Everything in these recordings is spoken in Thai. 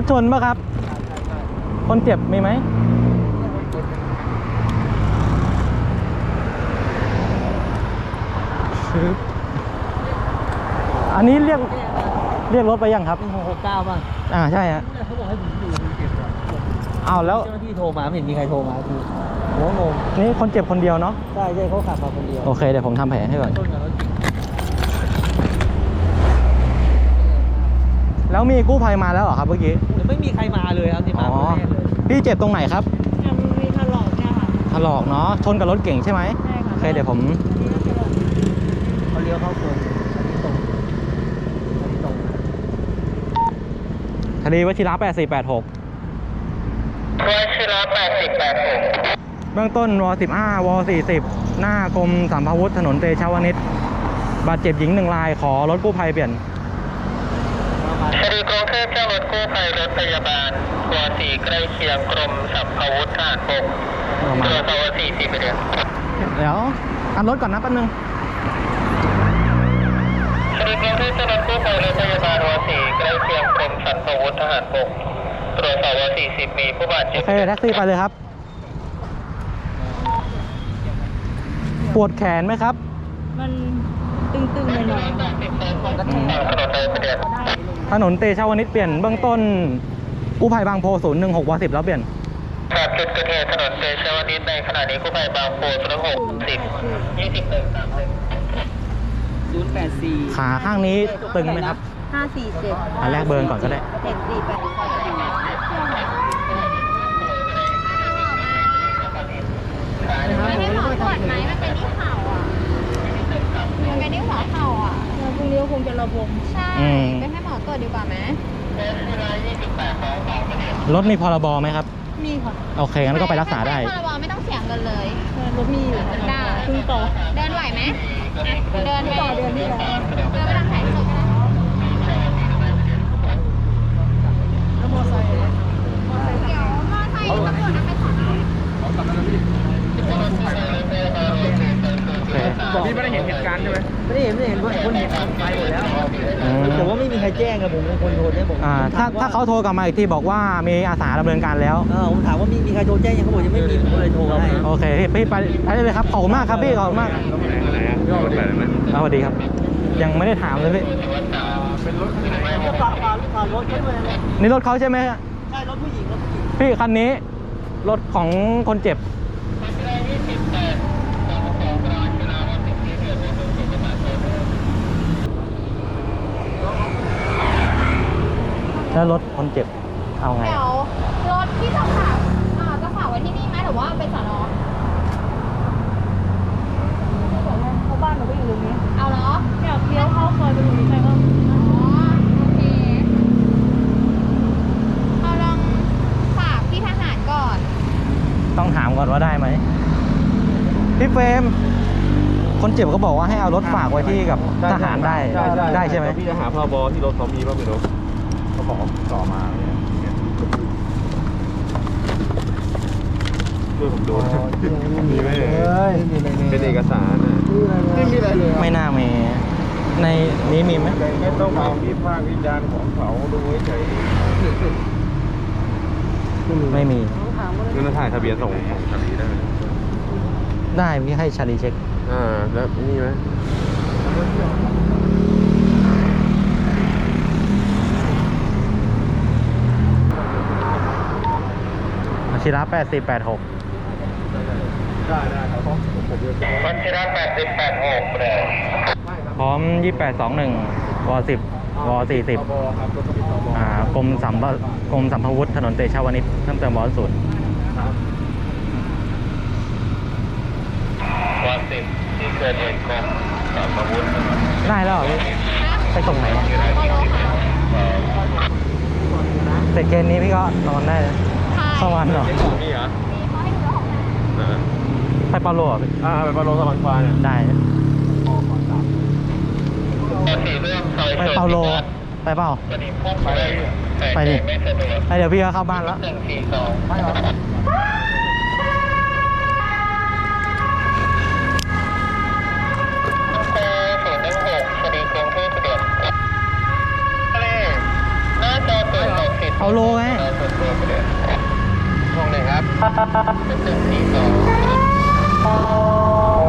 ถชนปะครับ คนเจ็บมีไหมชึบอันนี้เรียกเรียกรถไปยังครับหกหกเก้าป่ะอ่าใช่ฮะเขาบอกให้ผมอยู่ภูเก็ตก่อนอ้าวแล้วเจ้าหน้าที่โทรมาไม่เห็นมีใครโทรมาคือผมก็งงนี่คนเจ็บคนเดียวเนาะ ใช่ใช่เขาขับมาคนเดียวโอเคเดี๋ยวผมทำแผลให้ก่อน ต้นกับรถ แล้วมีกู้ภัยมาแล้วเหรอครับเมื่อกี้เดี๋ยวไม่มีใครมาเลยครับที่มาอ๋อคนแรกเลยพี่เจ็บตรงไหนครับยังมีถลอกเนี่ยค่ะถลอกเนาะชนกับรถเก่งใช่ไหมใช่ค่ะโอเคเดี๋ยวผมอันนี้ก็ถลอกเขาเลี้ยวเข้าโค้งอันนี้ตรงอันนี้ตรงคดีวชิระ8486 วชิระ8086เบื้องต้นว15ว40 หน้ากรมสัมภาวุธถนนเตชะวนิชบาดเจ็บหญิงหนึ่งรายขอรถกู้ภัยเปลี่ยน ประมาณ คดีกรุงเท พเจ้ารถกู้ภัยรถพยาบาลวสีใกล้เคียงกรมสัมภาวุธทหารบกประมาณตัวสวสีสี่ประเด็นเดี๋ยวอันรถก่อนนะแป๊บนึงคดีกรุงเทพเจ้ารถกู้ภัยรถพยาบาลวสีใกล้เคียงกรมสัมภาวุธทหารบกตรวจสอบวสีสิบมีผู้บาดโอเจ็บเคแท็กซี่ไปเลยครับ ปวดแขนไหมครับ มัน ตึงๆหน่อยๆค่ะอืมถนนใดประเด็นถนนเตชะวนิชเปลี่ยนเบื้องต้นกู้ภัยบางโพ016ว10แล้วเปลี่ยนครับจุดเกิดเหตุถนนเตชะวนิชในขณะนี้กู้ภัยบางโพสนหกสิบยี่สิบหนึ่งสามหนึ่งศูนย์แปดสี่ขาข้างนี้ตึงไหมครับห้าสี่เจ็ดอันแรกเบิร์นก่อนก็ได้เจ็ดสี่แปดไม่ได้หมอตรวจไหมมันเป็นที่เข่าอะ มันเป็นที่หัวเข่าอะ แล้วพ รุ่งนี้ก็คงจะระบมใช่อืม ไปให้หมอตรวจดีกว่าไหมรถมีพรบไหมครับ มีค่ะโอเคงั้นก็ไปรักษาได้พรบไม่ต้องเสียเงินเลย รถมีอยู่ค่ะได้ เพิ่งต่อเดินไหวไหมเดินไปต่อเดือนที่แล้ว เดินไปทางไหนที่สุดก็ได้ แล้วมอไซค์ เดี๋ยวมอไซค์ตำรวจนำไปสอนอ โอเค พี่ไม่ได้เห็นเหตุการณ์ใช่ไหมไม่ได้เห็นไม่ได้เห็นคนคนเห็นไปหมดแล้ว อืม แต่ว่าไม่มีใครแจ้งกับผมเป็นคนโทรเนี่ยผมอ่าถ้าผมถมว่ถ้าเขาโทรกลับมาอีกทีบอกว่ามีอาสาดำเนินการแล้ว เออผมถามว่ามีมีใครโทรแจ้งยังเขาบอกยังไม่มีผมก็เลยโทรให้โอเคพี่พี่ไปไปได้เลยครับขอบคุณมากครับพี่ขอบคุณมากสวัสดีครับ ยังไม่ได้ถามเลยพี่ฝากฝากฝากรถเขาด้วยนะนี่รถเขาใช่ไหมฮะใช่รถผู้หญิงรถผู้หญิงพี่คันนี้รถของคนเจ็บ แล้วรถคนเจ็บเอาไง เดี๋ยวรถที่จะฝากอ่าจะฝากไว้ที่นี่ไหมหรือว่าเป็นสอนอเพราะบ้านหนูก็อยู่ตรงนี้เอาเหรออยากเลี้ยวเข้าซอยไปตรงนี้ใช่ก็อ๋อ โอเค เอาลองฝากพี่ทหารก่อน ต้องถามก่อนว่าได้ไหมพี่เฟรมคนเจ็บเขาบอกว่าให้เอารถฝากไว้ที่กับทหารได้ได้ใช่ไหม พี่จะหาพรบที่รถเขามีบ้างไม่รู้เขาบ อกต่อมาเนี่ยช่วยผมดูนมีไหมเป็นเอกสารนะไม่มีอะไรเลยไม่น่ามีในนี้มีไหมไม่ต้องมาวิพากษ์วิจารณ์ของเขาดูเฉยไม่มีๆงั้นถ่ายทะเบียนส่งส่งคดีได้ไหมได้พี่ให้ชาลีเช็คอ่าแล้วนี่ไหม ชิระ8486ได้ได้ครับผมผมเรียกวชิระ8086เลยพร้อม2821ว10ว40พรบครับรถเขามีพรบอ่ากรมสัมภกรมสัมภาวุธถนนเตชะวนิชเพิ่มเติมวศูนย์ครับวันสิบที่เกิดเหตุกรมสัมภาวุธได้แล้วเหรอพี่ไปส่งไหนอะเสร็จเกณฑ์นี้พี่ก็นอนได้เลย สวรรค์เหรอนี่เหรอนะไปเปาโลเหรอพี่อ่าไปปาโลสะพานควายเนี่ยได้สีเรื่องซอยไปเปาโล ไปเปล่าคดีพุ่งไปไปดิไม่สะดวกไปเดี๋ยวพี่ก็เข้าบ้านแล้วหนึ่งสี่สองไปเหรอ 1 2 3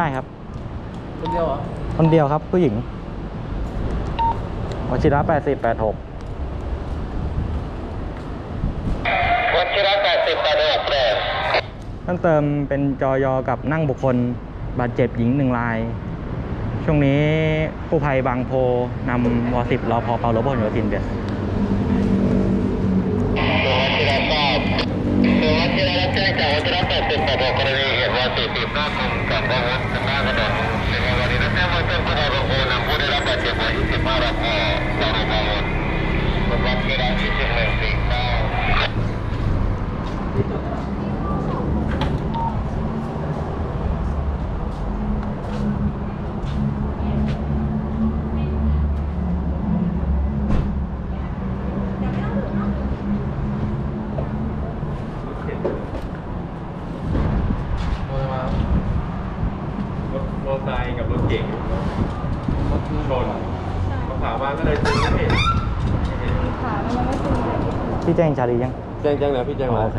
ได้ครับ คนเดียวเหรอ คนเดียวครับผู้หญิงวชิระแปดสิบแปดหกวัชิระแปดสิบแปดหกแปดเพิ่มเติมเป็นจอยอกับนั่งบุคคลบาดเจ็บหญิงหนึ่งราย ช่วงนี้กู้ภัยบางโพนำวสิบรอพอเปาโลโบโยธินเบียดตัววัชิระทราบตัววัชิระ สี่สิบหน้าคมกับอาวุธหน้ากระในวันนี้รับแจ้งว่าเจ้าผู้ใดบางคนนำผู้ได้รับบาดเจ็บไว้ยี่สิบห้ารายเราโรงพยาบาลรถรับเวลาที่สิบหนึ่งสี่เก้า โทรมาร ถมอเตอร์ไซค์กับรถเก๋งรถชนเขาถามมาก็เลยชนไม่เห็น ขามันไม่ซึมเลย พี่แจ้งชาลียัง แจ้งแจ้งแล้วพี่แจ้งอ๋อแล้ว โอเค